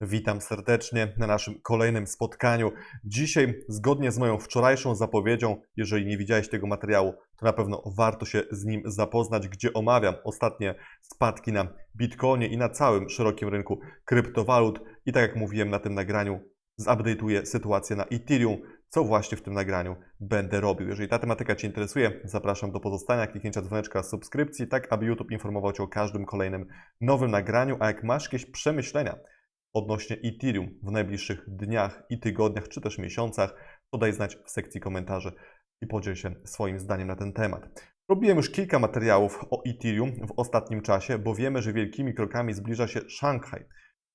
Witam serdecznie na naszym kolejnym spotkaniu. Dzisiaj, zgodnie z moją wczorajszą zapowiedzią, jeżeli nie widziałeś tego materiału, to na pewno warto się z nim zapoznać, gdzie omawiam ostatnie spadki na Bitcoinie i na całym szerokim rynku kryptowalut. I tak jak mówiłem na tym nagraniu, zupdate'uję sytuację na Ethereum, co właśnie w tym nagraniu będę robił. Jeżeli ta tematyka Cię interesuje, zapraszam do pozostania, kliknięcia dzwoneczka, subskrypcji, tak aby YouTube informował Cię o każdym kolejnym nowym nagraniu, a jak masz jakieś przemyślenia, odnośnie Ethereum w najbliższych dniach i tygodniach, czy też miesiącach, to daj znać w sekcji komentarzy i podziel się swoim zdaniem na ten temat. Robiłem już kilka materiałów o Ethereum w ostatnim czasie, bo wiemy, że wielkimi krokami zbliża się Szanghaj.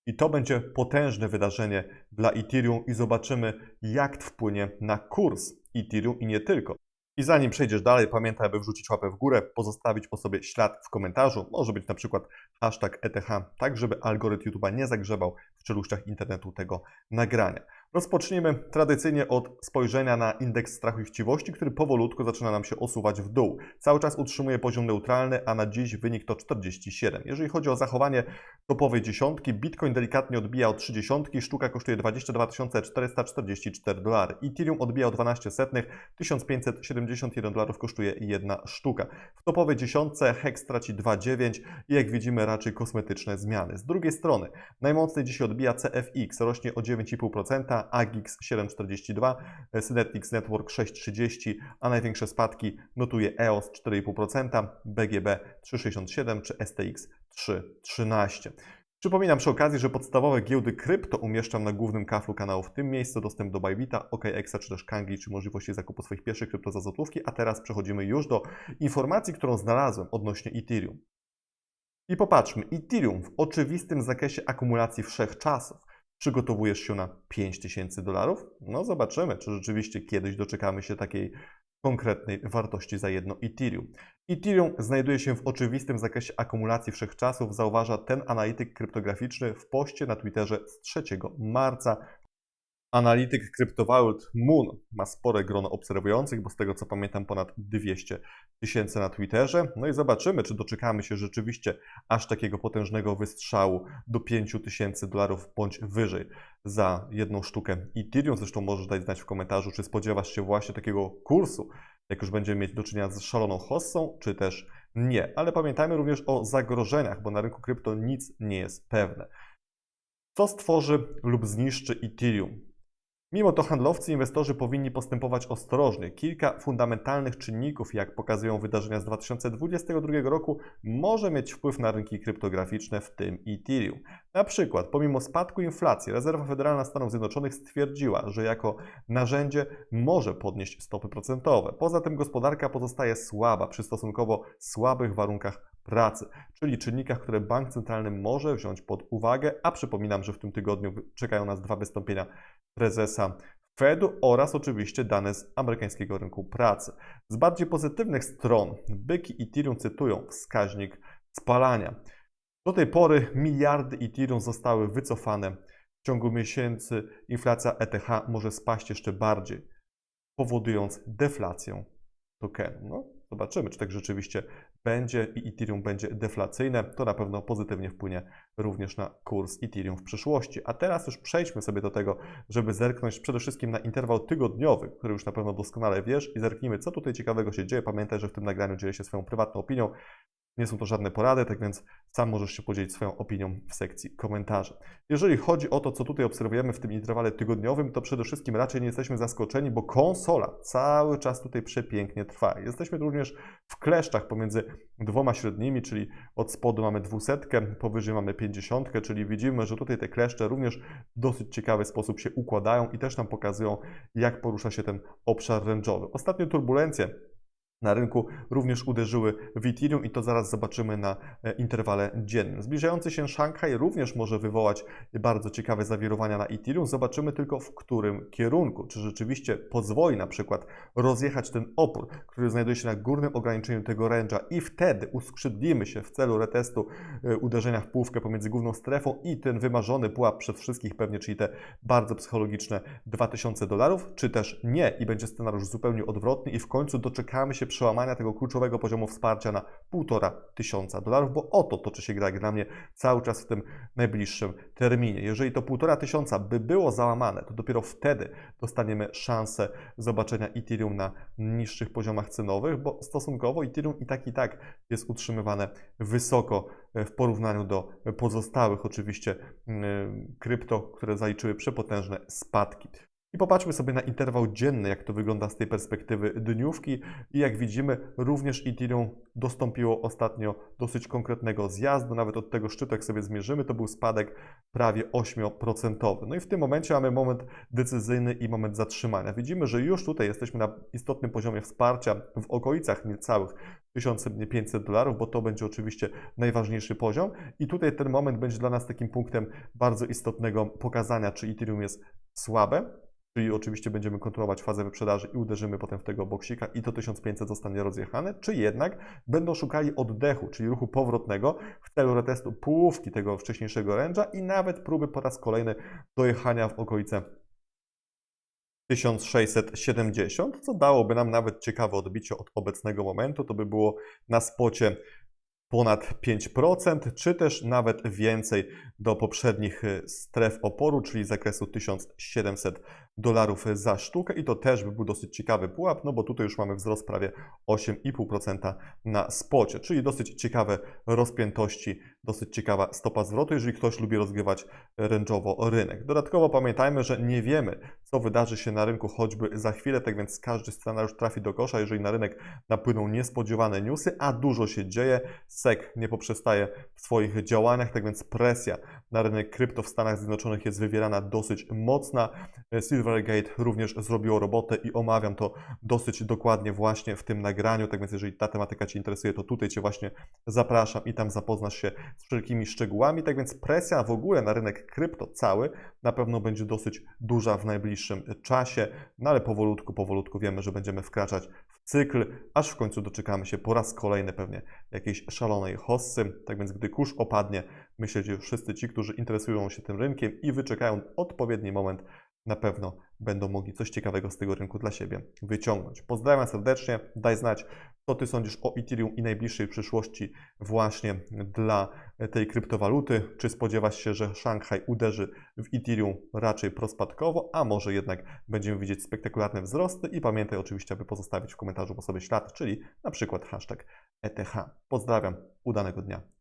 I to będzie potężne wydarzenie dla Ethereum i zobaczymy, jak wpłynie na kurs Ethereum i nie tylko. I zanim przejdziesz dalej, pamiętaj, aby wrzucić łapę w górę, pozostawić po sobie ślad w komentarzu, może być na przykład hashtag ETH, tak żeby algorytm YouTube'a nie zagrzebał w czeluściach internetu tego nagrania. Rozpocznijmy tradycyjnie od spojrzenia na indeks strachu i chciwości, który powolutku zaczyna nam się osuwać w dół. Cały czas utrzymuje poziom neutralny, a na dziś wynik to 47. Jeżeli chodzi o zachowanie topowej dziesiątki, Bitcoin delikatnie odbija od 30, sztuka kosztuje 22 444 dolary. Ethereum odbija o 12 setnych, 1571 dolarów kosztuje jedna sztuka. W topowej dziesiątce Hex traci 2,9 i jak widzimy raczej kosmetyczne zmiany. Z drugiej strony najmocniej dziś odbija CFX, rośnie o 9,5%, AGX 7,42, Synetics Network 6,30, a największe spadki notuje EOS 4,5%, BGB 3,67 czy STX 3,13. Przypominam przy okazji, że podstawowe giełdy krypto umieszczam na głównym kaflu kanału. W tym miejscu dostęp do Bybita, OKExa czy też Kangi, czy możliwości zakupu swoich pierwszych krypto za złotówki. A teraz przechodzimy już do informacji, którą znalazłem odnośnie Ethereum. I popatrzmy, Ethereum w oczywistym zakresie akumulacji wszechczasów Przygotowujesz się na 5000 dolarów? No zobaczymy, czy rzeczywiście kiedyś doczekamy się takiej konkretnej wartości za jedno Ethereum. Ethereum znajduje się w oczywistym zakresie akumulacji wszechczasów, zauważa ten analityk kryptograficzny w poście na Twitterze z 3 marca Analityk kryptowalut Moon ma spore grono obserwujących, bo z tego co pamiętam ponad 200 tysięcy na Twitterze. No i zobaczymy, czy doczekamy się rzeczywiście aż takiego potężnego wystrzału do 5 tysięcy dolarów bądź wyżej za jedną sztukę Ethereum. Zresztą możesz dać znać w komentarzu, czy spodziewasz się właśnie takiego kursu, jak już będziemy mieć do czynienia z szaloną hossą, czy też nie. Ale pamiętajmy również o zagrożeniach, bo na rynku krypto nic nie jest pewne. Co stworzy lub zniszczy Ethereum? Mimo to handlowcy i inwestorzy powinni postępować ostrożnie. Kilka fundamentalnych czynników, jak pokazują wydarzenia z 2022 roku, może mieć wpływ na rynki kryptograficzne, w tym Ethereum. Na przykład, pomimo spadku inflacji, Rezerwa Federalna Stanów Zjednoczonych stwierdziła, że jako narzędzie może podnieść stopy procentowe. Poza tym gospodarka pozostaje słaba przy stosunkowo słabych warunkach pracy, czyli czynnikach, które bank centralny może wziąć pod uwagę, a przypominam, że w tym tygodniu czekają nas dwa wystąpienia prezesa Fedu oraz oczywiście dane z amerykańskiego rynku pracy. Z bardziej pozytywnych stron byki Ethereum cytują wskaźnik spalania. Do tej pory miliardy Ethereum zostały wycofane. W ciągu miesięcy inflacja ETH może spaść jeszcze bardziej, powodując deflację tokenu. No, zobaczymy, czy tak rzeczywiście będzie i Ethereum będzie deflacyjne, to na pewno pozytywnie wpłynie również na kurs Ethereum w przyszłości. A teraz już przejdźmy sobie do tego, żeby zerknąć przede wszystkim na interwał tygodniowy, który już na pewno doskonale wiesz i zerknijmy, co tutaj ciekawego się dzieje. Pamiętaj, że w tym nagraniu dzielę się swoją prywatną opinią, nie są to żadne porady, tak więc sam możesz się podzielić swoją opinią w sekcji komentarzy. Jeżeli chodzi o to, co tutaj obserwujemy w tym interwale tygodniowym, to przede wszystkim raczej nie jesteśmy zaskoczeni, bo konsola cały czas tutaj przepięknie trwa. Jesteśmy również w kleszczach pomiędzy dwoma średnimi, czyli od spodu mamy dwusetkę, powyżej mamy pięćdziesiątkę, czyli widzimy, że tutaj te kleszcze również w dosyć ciekawy sposób się układają i też nam pokazują, jak porusza się ten obszar range'owy. Ostatnie turbulencje na rynku również uderzyły w Ethereum i to zaraz zobaczymy na e, interwale dziennym. Zbliżający się Szanghaj również może wywołać bardzo ciekawe zawirowania na Ethereum. Zobaczymy tylko w którym kierunku. Czy rzeczywiście pozwoli na przykład rozjechać ten opór, który znajduje się na górnym ograniczeniu tego range'a i wtedy uskrzydlimy się w celu retestu e, uderzenia w półkę pomiędzy główną strefą i ten wymarzony pułap przed wszystkich pewnie, czyli te bardzo psychologiczne 2000 dolarów, czy też nie i będzie scenariusz zupełnie odwrotny i w końcu doczekamy się przełamania tego kluczowego poziomu wsparcia na 1,5 tysiąca dolarów, bo o to toczy się gra dla mnie cały czas w tym najbliższym terminie. Jeżeli to 1,5 tysiąca by było załamane, to dopiero wtedy dostaniemy szansę zobaczenia Ethereum na niższych poziomach cenowych, bo stosunkowo Ethereum i tak i tak jest utrzymywane wysoko w porównaniu do pozostałych oczywiście mm, krypto, które zaliczyły przepotężne spadki. I popatrzmy sobie na interwał dzienny, jak to wygląda z tej perspektywy dniówki. I jak widzimy, również Ethereum dostąpiło ostatnio dosyć konkretnego zjazdu. Nawet od tego szczytu, jak sobie zmierzymy, to był spadek prawie 8%. No i w tym momencie mamy moment decyzyjny i moment zatrzymania. Widzimy, że już tutaj jesteśmy na istotnym poziomie wsparcia w okolicach niecałych 1500 dolarów, bo to będzie oczywiście najważniejszy poziom. I tutaj ten moment będzie dla nas takim punktem bardzo istotnego pokazania, czy Ethereum jest słabe, czyli oczywiście będziemy kontrolować fazę wyprzedaży i uderzymy potem w tego boksika i to 1500 zostanie rozjechane, czy jednak będą szukali oddechu, czyli ruchu powrotnego w celu retestu połówki tego wcześniejszego range'a i nawet próby po raz kolejny dojechania w okolice 1670, co dałoby nam nawet ciekawe odbicie od obecnego momentu. To by było na spocie ponad 5%, czy też nawet więcej do poprzednich y, stref oporu, czyli zakresu 1700 dolarów za sztukę. I to też by był dosyć ciekawy pułap, no bo tutaj już mamy wzrost prawie 8,5% na spocie, czyli dosyć ciekawe rozpiętości, dosyć ciekawa stopa zwrotu, jeżeli ktoś lubi rozgrywać ręczowo rynek. Dodatkowo pamiętajmy, że nie wiemy, co wydarzy się na rynku choćby za chwilę, tak więc każdy scenariusz trafi do kosza, jeżeli na rynek napłyną niespodziewane newsy, a dużo się dzieje, SEC nie poprzestaje w swoich działaniach, tak więc presja na rynek krypto w Stanach Zjednoczonych jest wywierana dosyć mocna. Silvergate również zrobiło robotę i omawiam to dosyć dokładnie właśnie w tym nagraniu, tak więc jeżeli ta tematyka Cię interesuje, to tutaj Cię właśnie zapraszam i tam zapoznasz się z wszelkimi szczegółami. Tak więc presja w ogóle na rynek krypto cały na pewno będzie dosyć duża w najbliższym czasie, no ale powolutku, powolutku wiemy, że będziemy wkraczać cykl, aż w końcu doczekamy się po raz kolejny pewnie jakiejś szalonej hossy. Tak więc gdy kurz opadnie, myślę, że wszyscy ci, którzy interesują się tym rynkiem i wyczekają odpowiedni moment, na pewno będą mogli coś ciekawego z tego rynku dla siebie wyciągnąć. Pozdrawiam serdecznie, daj znać, co Ty sądzisz o Ethereum i najbliższej przyszłości właśnie dla tej kryptowaluty. Czy spodziewasz się, że Szanghaj uderzy w Ethereum raczej prospadkowo, a może jednak będziemy widzieć spektakularne wzrosty i pamiętaj oczywiście, aby pozostawić w komentarzu po sobie ślad, czyli na przykład hashtag ETH. Pozdrawiam, udanego dnia.